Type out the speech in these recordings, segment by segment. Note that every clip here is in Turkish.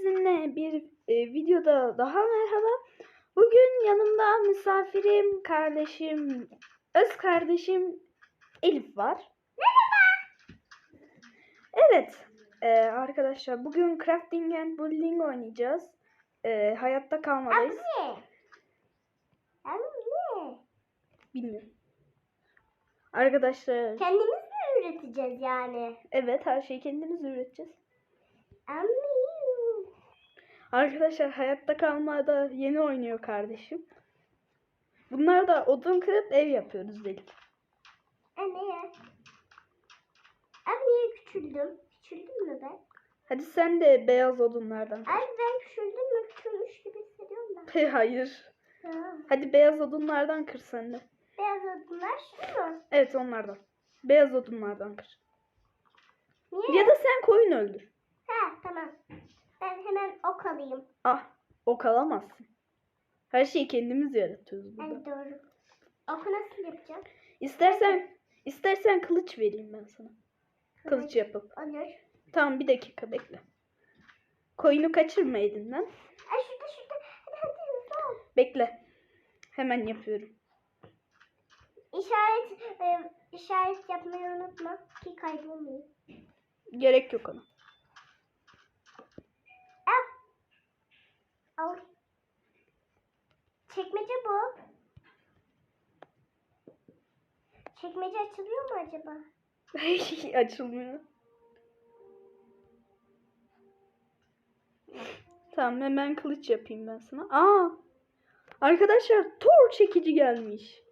sizinle bir e, videoda daha merhaba. Bugün yanımda misafirim, kardeşim, öz kardeşim Elif var. Merhaba. Evet e, arkadaşlar bugün Crafting and Building oynayacağız. E, hayatta kalmalıyız. Anne. Anne. Bilmiyorum. Arkadaşlar Kendimiz mi üreteceğiz yani? evet her şeyi kendimiz üreteceğiz. Anne. Arkadaşlar hayatta kalmada yeni oynuyor kardeşim. Bunlar da odun kırıp ev yapıyoruz dedik. Anne. Anne küçüldüm. Küçüldüm mü ben? Hadi sen de beyaz odunlardan. Ay ben küçüldüm mü? Küçülmüş gibi hissediyorum ben. Hayır. Ha. Hadi beyaz odunlardan kır sen de. Beyaz odunlar şu mu? Evet onlardan. Beyaz odunlardan kır. Niye? Ya da sen koyun öldür. Ha tamam. Ben hemen ok alayım. Ah ok alamazsın. Her şeyi kendimiz yaratıyoruz burada. Evet doğru. Oku nasıl yapacağım? İstersen istersen kılıç vereyim ben sana. Kılıç yapıp. Olur. Tamam bir dakika bekle. Koyunu kaçırma elinden. Ay şurada şurada. Hadi hadi. Bekle. Hemen yapıyorum. İşaret, e, işaret yapmayı unutma ki kaybolmayayım. Gerek yok ona. Al. Çekmece bu. Çekmece açılıyor mu acaba? Açılmıyor. Tamam hemen kılıç yapayım ben sana. Aa! Arkadaşlar Thor çekici gelmiş.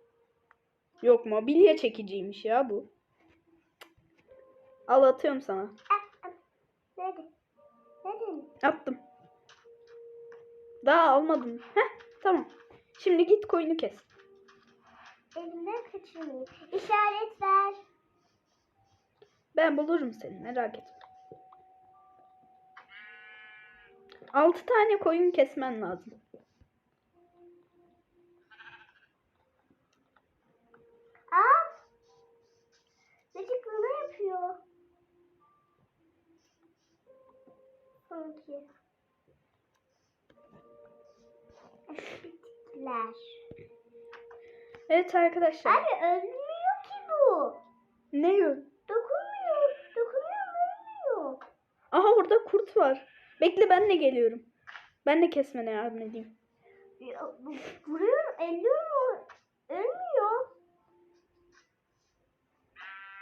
Yok mobilya çekiciymiş ya bu. Al atıyorum sana. Nerede? Nerede? Attım. Daha almadım. Heh tamam. Şimdi git koyunu kes. Elimden kaçırmayayım. İşaret ver. Ben bulurum seni merak etme. Altı tane koyun kesmen lazım. Al. Gıcıklığına yapıyor. Sanki. Bittiler. Evet arkadaşlar. Abi ölmüyor ki bu. Ne yiyor? Dokunmuyor. Dokunuyor ölmüyor. Aha orada kurt var. Bekle ben de geliyorum. Ben de kesmene yardım edeyim. Ya, Vuruyorum, elliyorum. Ölmüyor.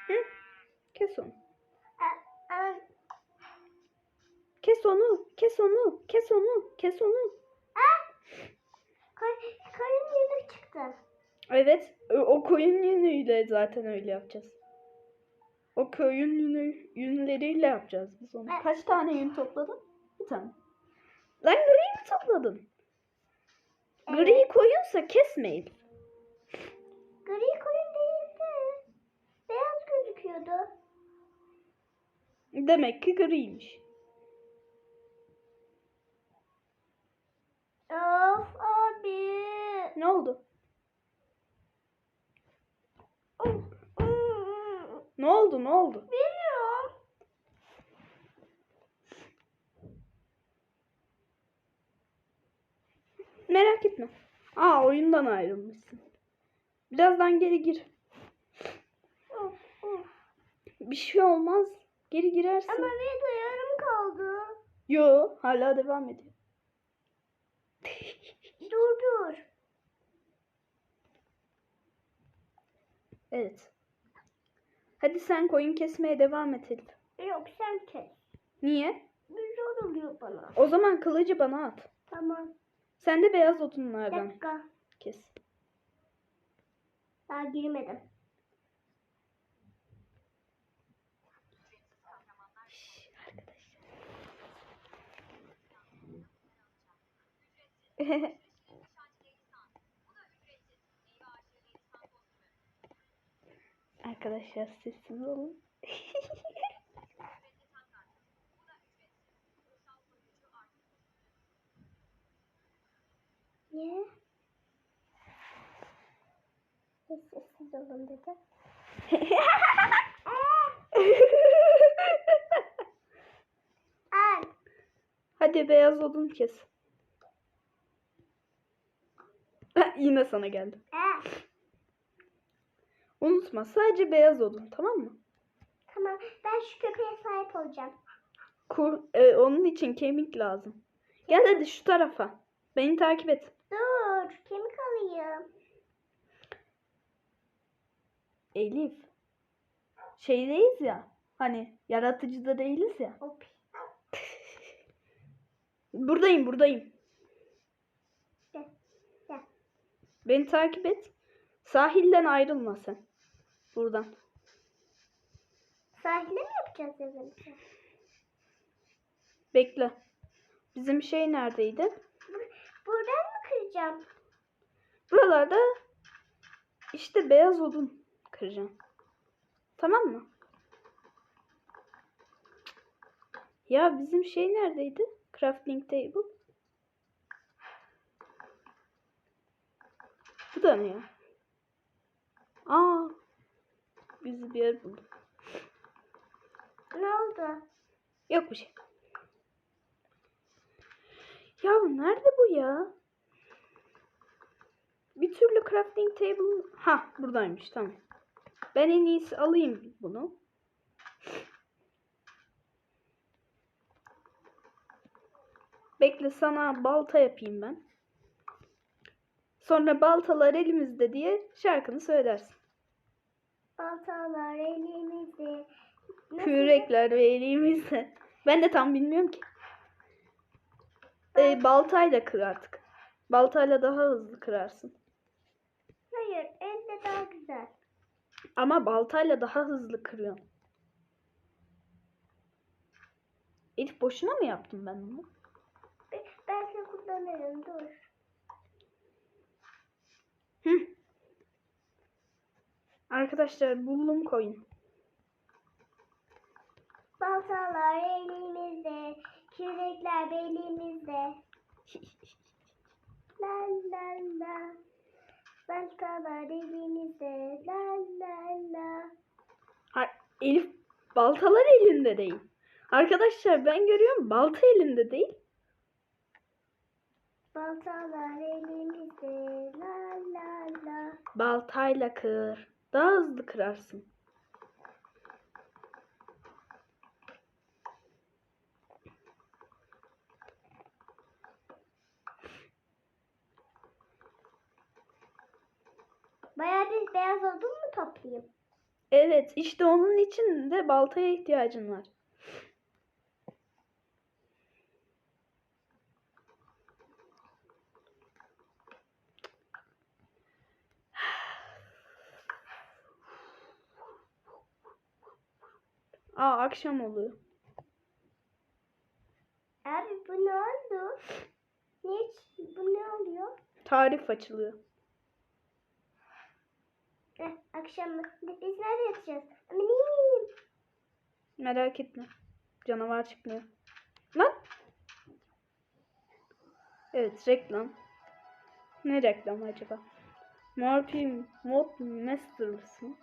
Hı? Kes onu. A- a- Kes onu. Kes onu. Kes onu. Kes onu. Kayın yeni çıktı. Evet. o- koyun yünüyle zaten öyle yapacağız. O koyun yünü, yünleriyle yapacağız biz onu. Ben- Kaç tane yün topladın? Bir tane. Lan gri mi topladın? Gri Evet. koyunsa kesmeyin. Gri koyun değildi. Beyaz gözüküyordu. Demek ki griymiş. Of abi. Ne oldu? Ne oldu? Ne oldu? Bilmiyorum. Merak etme. Aa oyundan ayrılmışsın. Birazdan geri gir. Bir şey olmaz. Geri girersin. Ama video yarım kaldı. Yo hala devam ediyor. Dur dur. Evet. Hadi sen koyun kesmeye devam et Elif. Yok sen kes. Niye? Bir zor oluyor bana. O zaman kılıcı bana at. Tamam. Sen de beyaz Bir odunlardan dakika. kes. Daha girmedim. Şş, arkadaşlar. Sessiz olun. Niye? Hiç sessiz olun dedi. Al. Hadi beyaz odun kes. Yine sana geldi. Unutma sadece beyaz odun tamam mı? tamam ben şu köpeğe sahip olacağım. Kur, e, onun için kemik lazım. Gel hadi şu tarafa. Beni takip et. Dur kemik alayım. Elif. Şeydeyiz ya. Hani yaratıcıda değiliz ya. Hop. Buradayım buradayım. Gel. Gel. Beni takip et. Sahilden ayrılma sen. Buradan. Sahile mi yapacağız evimizi? Bekle. Bizim şey neredeydi? Bur- Buradan mı kıracağım? Buralarda işte beyaz odun kıracağım. Tamam mı? Ya bizim şey neredeydi? Crafting table. Bu da ne ya? Aa. Biz bir yer bulduk. Ne oldu? Yok bir şey. Ya nerede bu ya? Bir türlü crafting table... Ha buradaymış tamam. Ben en iyisi alayım bunu. Bekle sana balta yapayım ben. Sonra baltalar elimizde diye şarkını söylersin. Baltalar elimizde. Nasıl? Kürekler ve elimizde. Ben de tam bilmiyorum ki. Ee, baltayla kır artık. Baltayla daha hızlı kırarsın. Hayır elle daha güzel. Ama baltayla daha hızlı kırıyorsun. Elif boşuna mı yaptım ben bunu? Be- Belki kullanırım dur. Hı. Arkadaşlar buldum koyun. Baltalar elimizde. Kürekler belimizde. La la la. Baltalar elimizde. La la la. Ha, Elif baltalar elinde değil. Arkadaşlar ben görüyorum balta elinde değil. Baltalar elimizde. La la la. Baltayla kır. Daha hızlı kırarsın. Bayağı bir beyaz odun mu toplayayım? Evet işte onun için de baltaya ihtiyacın var. Aa akşam oluyor. Abi bu ne oldu? Ç- bu ne oluyor? Tarif açılıyor. Eh, akşam? Biz nerede yatacağız? Aminim. Merak etme. Canavar çıkmıyor. Lan. Evet reklam. Ne reklam acaba? Morphe Mod Masters mı?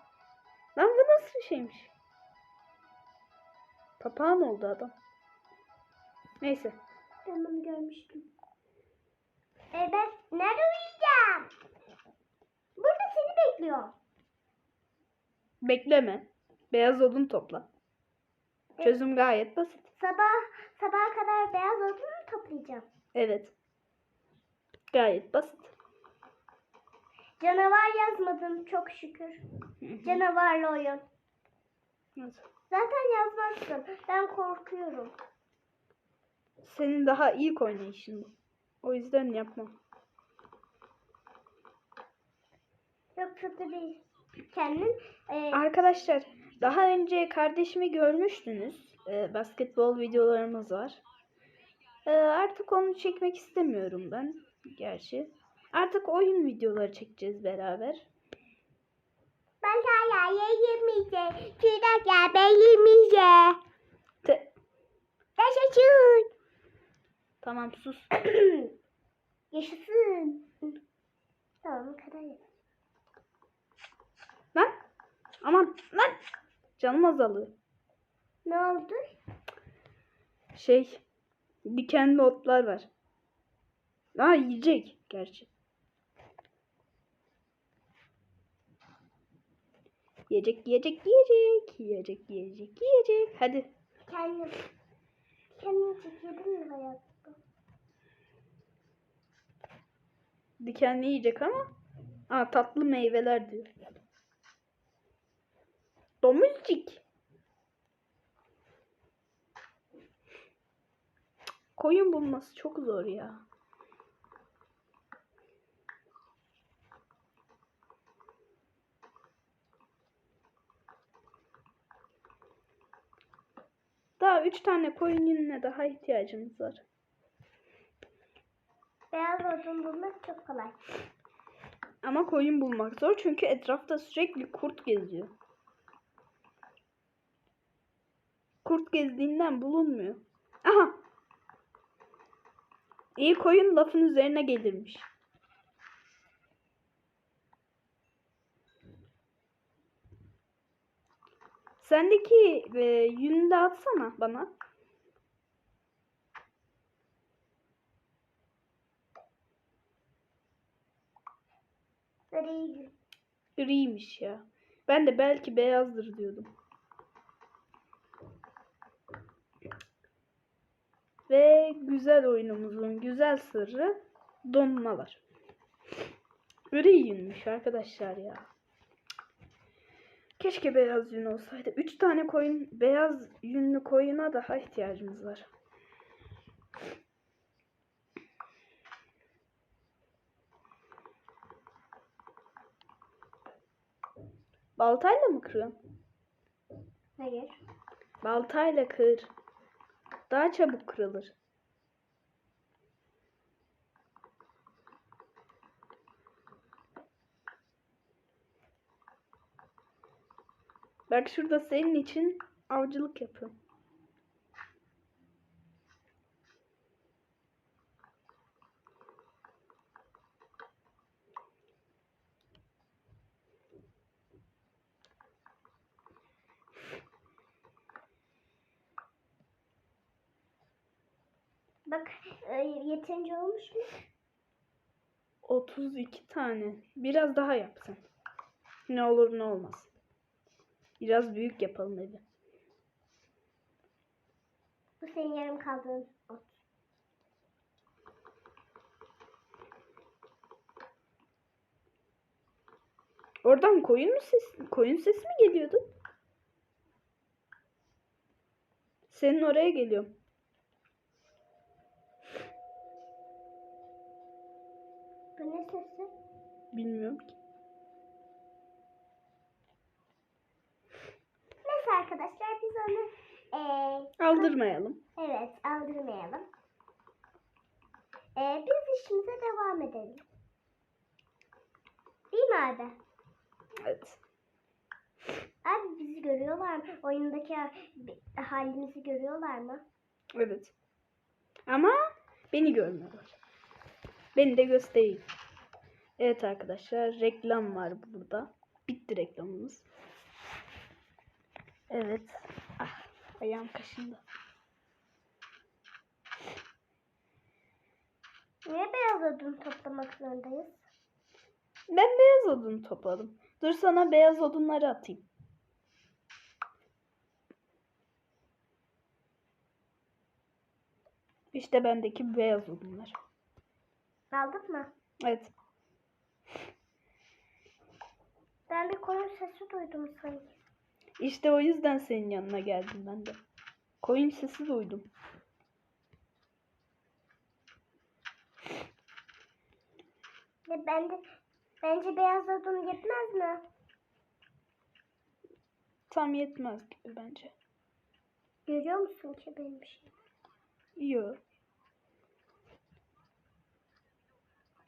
Lan bu nasıl bir şeymiş? Papağan oldu adam. Neyse. Ben bunu görmüştüm. E ben nerede uyuyacağım? Burada seni bekliyor. Bekleme. Beyaz odun topla. Çözüm gayet basit. Sabah sabaha kadar beyaz odun mu toplayacağım? Evet. Gayet basit. Canavar yazmadım çok şükür. Canavarlı oyun. Nasıl? Zaten yazmazsın. Ben korkuyorum. Senin daha ilk oynayışın bu. O yüzden yapmam. Yok kötü değil. Kendin e, Arkadaşlar daha önce kardeşimi görmüştünüz. Ee, basketbol videolarımız var. Ee, artık onu çekmek istemiyorum ben. Gerçi. Artık oyun videoları çekeceğiz beraber. Ben hala yiyemeyeceğim. Kürak ya belimize. Te- Yaşasın. tamam sus. Yaşasın. Tamam kadar. Lan. Aman lan. Canım azalıyor. Ne oldu? Şey. Dikenli otlar var. Aa yiyecek gerçi. Yiyecek, yiyecek, yiyecek. Yiyecek, yiyecek, yiyecek. Hadi. Kendim. Kendim çekiyordum ya hayatta. Dikenli yiyecek ama. Aa tatlı meyveler diyor. Domuzcik. Koyun bulması çok zor ya. Daha üç tane koyun yününe daha ihtiyacımız var. Beyaz odun bulmak çok kolay. Ama koyun bulmak zor çünkü etrafta sürekli kurt geziyor. Kurt gezdiğinden bulunmuyor. Aha! İyi koyun lafın üzerine gelirmiş. Sendeki e, yünü de atsana bana. Gri. Griymiş ya. Ben de belki beyazdır diyordum. Ve güzel oyunumuzun güzel sırrı donmalar. Gri yünmüş arkadaşlar ya. Keşke beyaz yün olsaydı. Üç tane koyun, beyaz yünlü koyuna daha ihtiyacımız var. Baltayla mı kırıyorsun? Hayır. Baltayla kır. Daha çabuk kırılır. Bak şurada senin için avcılık yapıyorum. Bak e, yeterince olmuş mu? 32 tane. Biraz daha yapsın. Ne olur ne olmaz. Biraz büyük yapalım evi. Bu senin yarım kaldığın ot. Oradan koyun mu ses koyun sesi mi geliyordu? Senin oraya geliyorum. Bu ne sesi? Bilmiyorum ki. Neyse arkadaşlar biz onu e, Aldırmayalım. evet aldırmayalım. E, biz işimize devam edelim. Değil mi abi? Evet. Abi bizi görüyorlar mı? Oyundaki halimizi görüyorlar mı? Evet. Ama beni görmüyorlar. Beni de göstereyim. Evet arkadaşlar reklam var burada. Bitti reklamımız. Evet. Ah, ayağım kaşındı. Niye beyaz odun toplamak zorundayız? Ben beyaz odun topladım. Dur sana beyaz odunları atayım. İşte bendeki beyaz odunlar. Aldın mı? Evet. Ben bir koyun sesi duydum sanki. İşte o yüzden senin yanına geldim ben de. Koyun sesi duydum. Ya ben de bence beyaz odun yetmez mi? Tam yetmez gibi bence. Görüyor musun ki benim bir şey? Yok.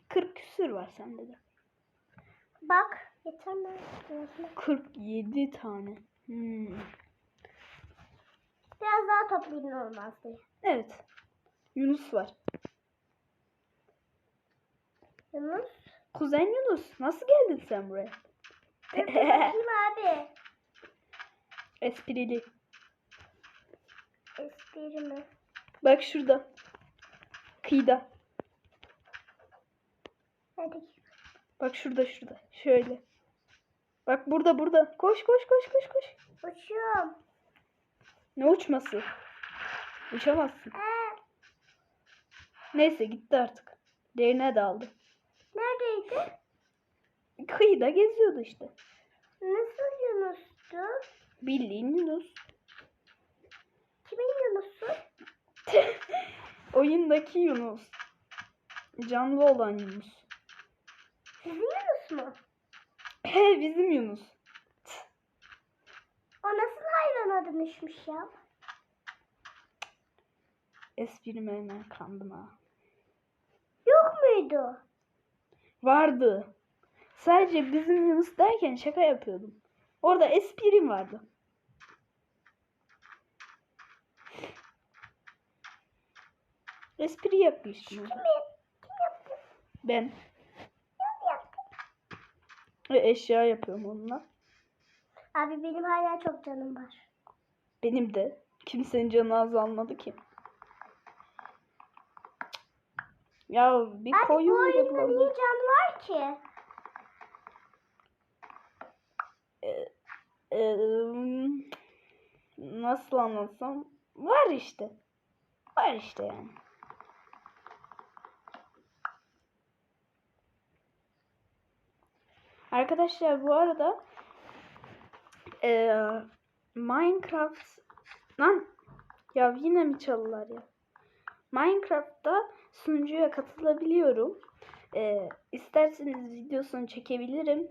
40 küsür var sende de. Bak yeter mi? Biraz, mı? 47 tane. Hmm. Biraz daha toplayın olmaz diye. Evet. Yunus var. Yunus. Kuzen Yunus. Nasıl geldin sen buraya? Bakayım abi. Esprili. Espri mi? Bak şurada. Kıyıda. Hadi. Bak şurada şurada. Şöyle. Bak burada burada. Koş koş koş koş koş. Uçuyorum. Ne uçması? Uçamazsın. Aa, Neyse gitti artık. Derine daldı. neredeydi? Kıyıda geziyordu işte. Nasıl Yunus'tu? Bildiğin Yunus. Kimin Yunus'u? Oyundaki Yunus. Canlı olan Yunus. Sizin Yunus mu? He bizim Yunus. O nasıl hayvana dönüşmüş ya? Esprime hemen kandım ha. Yok muydu? Vardı. Sadece bizim Yunus derken şaka yapıyordum. Orada esprim vardı. Espri yapmıştım. Kim yaptı? Ben? Ve eşya yapıyorum onunla. Abi benim hala çok canım var. Benim de. Kimsenin canı azalmadı ki. Ya bir Abi bu koyun bile oyunda niye can var ki? Ee, nasıl anlatsam var işte. Var işte yani. Arkadaşlar bu arada ee, Minecraft lan ya yine mi çalılar ya? Minecraft'ta sunucuya katılabiliyorum. Ee, isterseniz videosunu çekebilirim.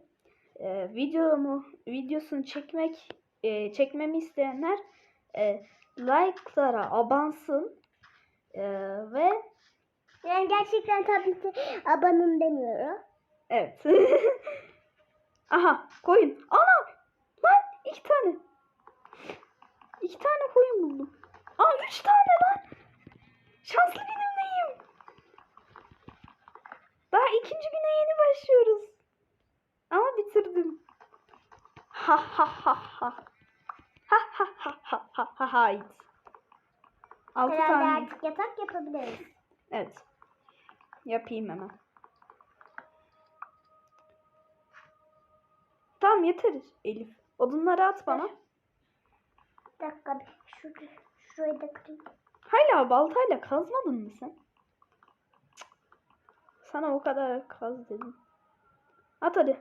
Ee, videomu videosunu çekmek e, çekmemi isteyenler e, like'lara abansın Ee, ve Yani gerçekten tabii ki abanın demiyorum. evet Aha koyun. Ana lan iki tane. İki tane koyun buldum. Aa üç tane lan. Şanslı günümdeyim. Daha ikinci güne yeni başlıyoruz. Ama bitirdim. Ha ha ha ha. Ha ha ha ha ha ha hayt. Altı Herhalde tane. yatak yapabiliriz. Evet. Yapayım hemen. Tamam yeteriz Elif. Odunları at bana. Bir dakika bir şurada, şurayı da kırayım. Hala baltayla kazmadın mı sen? Sana o kadar kaz dedim. At hadi.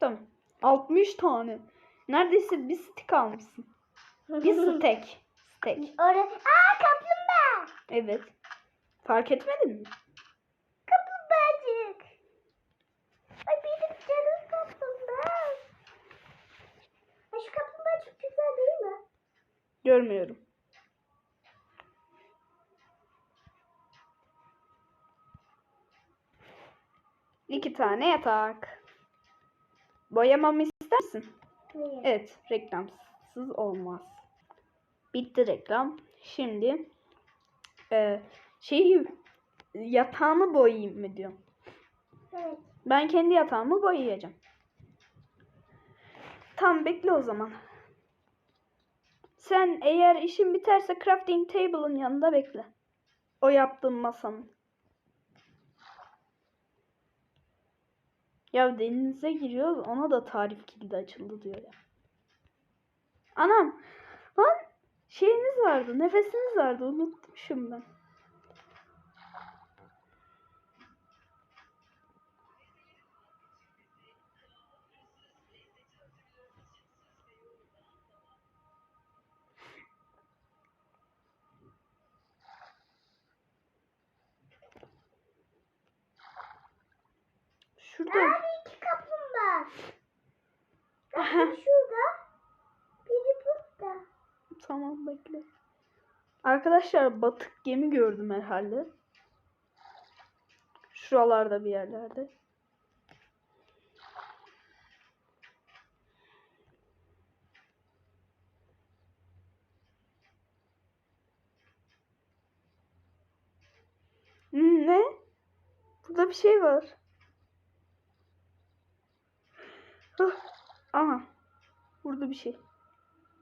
Tamam. 60 tane. Neredeyse bir stick almışsın. Bir stack. Stack. Orası... Aa kaplumbağa! Evet. Fark etmedin mi? Kaplumbağacık. Ay benim canım kaplumbağa. Ay şu kaplumbağa çok güzel değil mi? Görmüyorum. İki tane yatak. Boyamamı ister misin? Hayır. Evet, reklamsız olmaz. Bitti reklam. Şimdi e, şeyi yatağını boyayayım mı diyorum. Evet. Ben kendi yatağımı boyayacağım. Tamam bekle o zaman. Sen eğer işin biterse crafting table'ın yanında bekle. O yaptığım masanın. Ya denize giriyoruz ona da tarif kilidi açıldı diyor ya. Anam lan şeyiniz vardı nefesiniz vardı unutmuşum ben. Şurada. Abi iki kaplumbağa. Biri şurada. Biri burada. Tamam bekle. Arkadaşlar batık gemi gördüm herhalde. Şuralarda bir yerlerde. Hmm, ne? Burada bir şey var. Hah. Aha. Burada bir şey.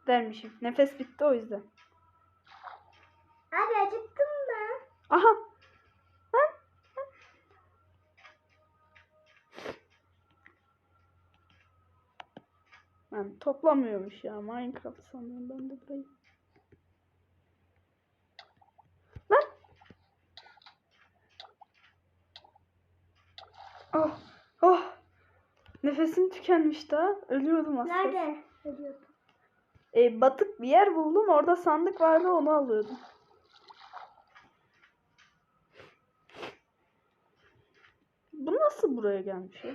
dermişim. Nefes bitti o yüzden. Abi acıktın mı? Aha. Lan. Ben toplamıyormuş ya. Minecraft sanıyorum ben de burayı. Lan. Oh. Nefesim tükenmiş daha. Ölüyordum aslında. Nerede? Ölüyordum. E, batık bir yer buldum. Orada sandık vardı onu alıyordum. Bu nasıl buraya gelmiş ya?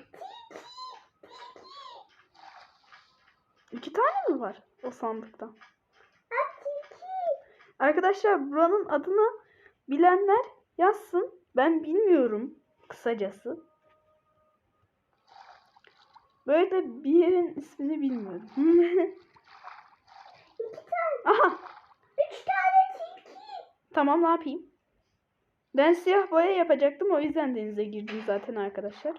İki tane mi var o sandıkta? Arkadaşlar buranın adını bilenler yazsın. Ben bilmiyorum kısacası. Böyle bir yerin ismini bilmiyorum. İki tane. Aha Üç tane tilki. Tamam ne yapayım? Ben siyah boya yapacaktım o yüzden denize girdim zaten arkadaşlar.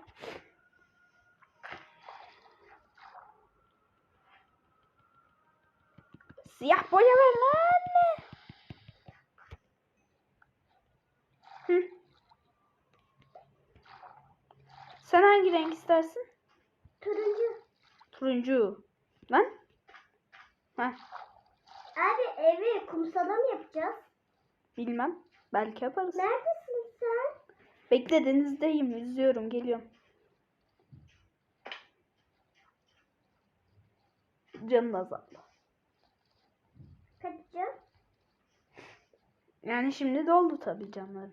Siyah boya ver lan. Hı. Sen hangi renk istersin? Turuncu. Turuncu. Lan. Heh, Abi evi kumsala mı yapacağız? bilmem. Belki yaparız. Neredesin sen? Bekle denizdeyim. Yüzüyorum. Geliyorum. Canın azaldı. Hadi canım. Yani şimdi doldu tabii canları.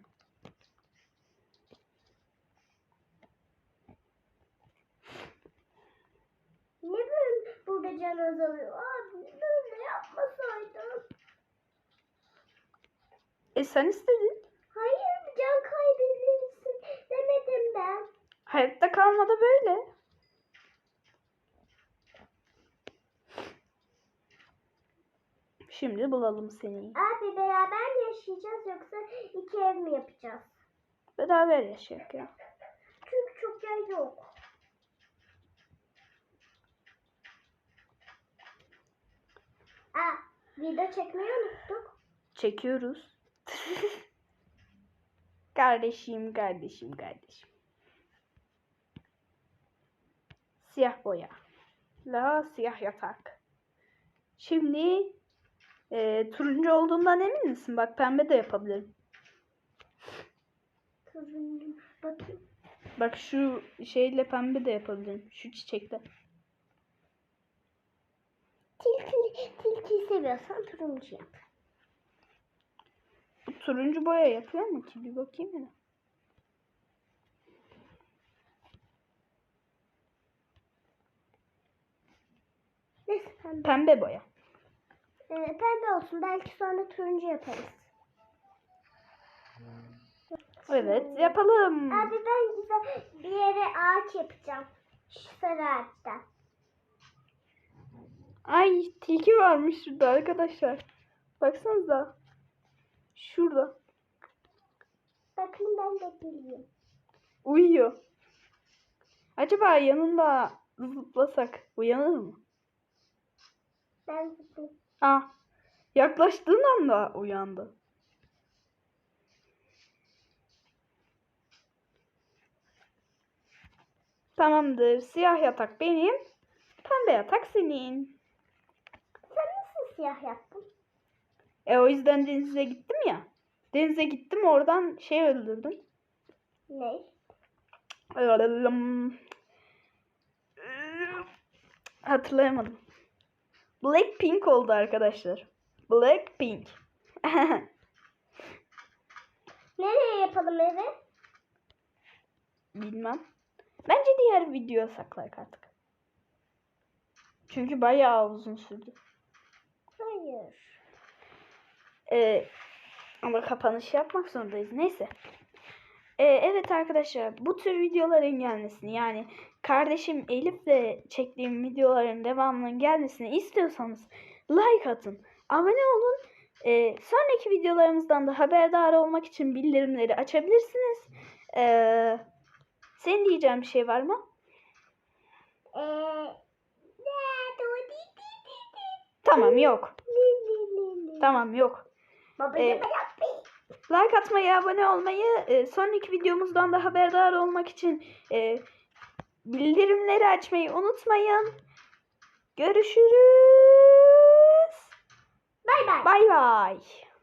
Ne böyle burada can azalıyor? Abi böyle yapmasaydın. E sen istedin. Hayır can kaybedilirsin demedim ben. Hayatta kalmada böyle. Şimdi bulalım seni. Abi beraber mi yaşayacağız yoksa iki ev mi yapacağız? Beraber yaşayak ya. Çünkü çok yer yok. Aa, video çekmeyi unuttuk. Çekiyoruz. kardeşim, kardeşim, kardeşim. Siyah boya. La siyah yatak. Şimdi e, turuncu olduğundan emin misin? Bak pembe de yapabilirim. Turuncu. Bakayım. Bak şu şeyle pembe de yapabilirim. Şu çiçekle. Tilki, tilkiyi seviyorsan turuncu yap. Bu turuncu boya yapıyor mu ki? Bir bakayım ya. Neyse pembe. Pembe boya. Ee, pembe olsun. Belki sonra turuncu yaparız. Evet yapalım. Abi ben güzel bir yere ağaç yapacağım. Şu sarı ağaçtan. Ay tilki varmış şurada arkadaşlar. Baksanıza. Şurada. Bakın ben de geleyim. Uyuyor. Acaba yanında zıplasak uyanır mı? Ben zıplayayım. Ah. Yaklaştığın anda uyandı. Tamamdır. Siyah yatak benim. Pembe yatak senin. Siyah yaptın? E o yüzden denize gittim ya. Denize gittim oradan şey öldürdüm. Ne? Hatırlayamadım. Blackpink oldu arkadaşlar. Blackpink. Nereye yapalım evi? Bilmem. Bence diğer videoya saklayak artık. Çünkü bayağı uzun sürdü. Hayır. Ee, ama kapanış yapmak zorundayız. Neyse. Ee, evet arkadaşlar bu tür videoların gelmesini yani kardeşim Elif'le çektiğim videoların devamının gelmesini istiyorsanız like atın. Abone olun. Ee, sonraki videolarımızdan da haberdar olmak için bildirimleri açabilirsiniz. Ee, senin diyeceğin bir şey var mı? Ee, Tamam yok. Tamam yok. Ee. Like atmayı, abone olmayı, e, sonraki videomuzdan da haberdar olmak için e, bildirimleri açmayı unutmayın. Görüşürüz. Bay bay. Bay bay.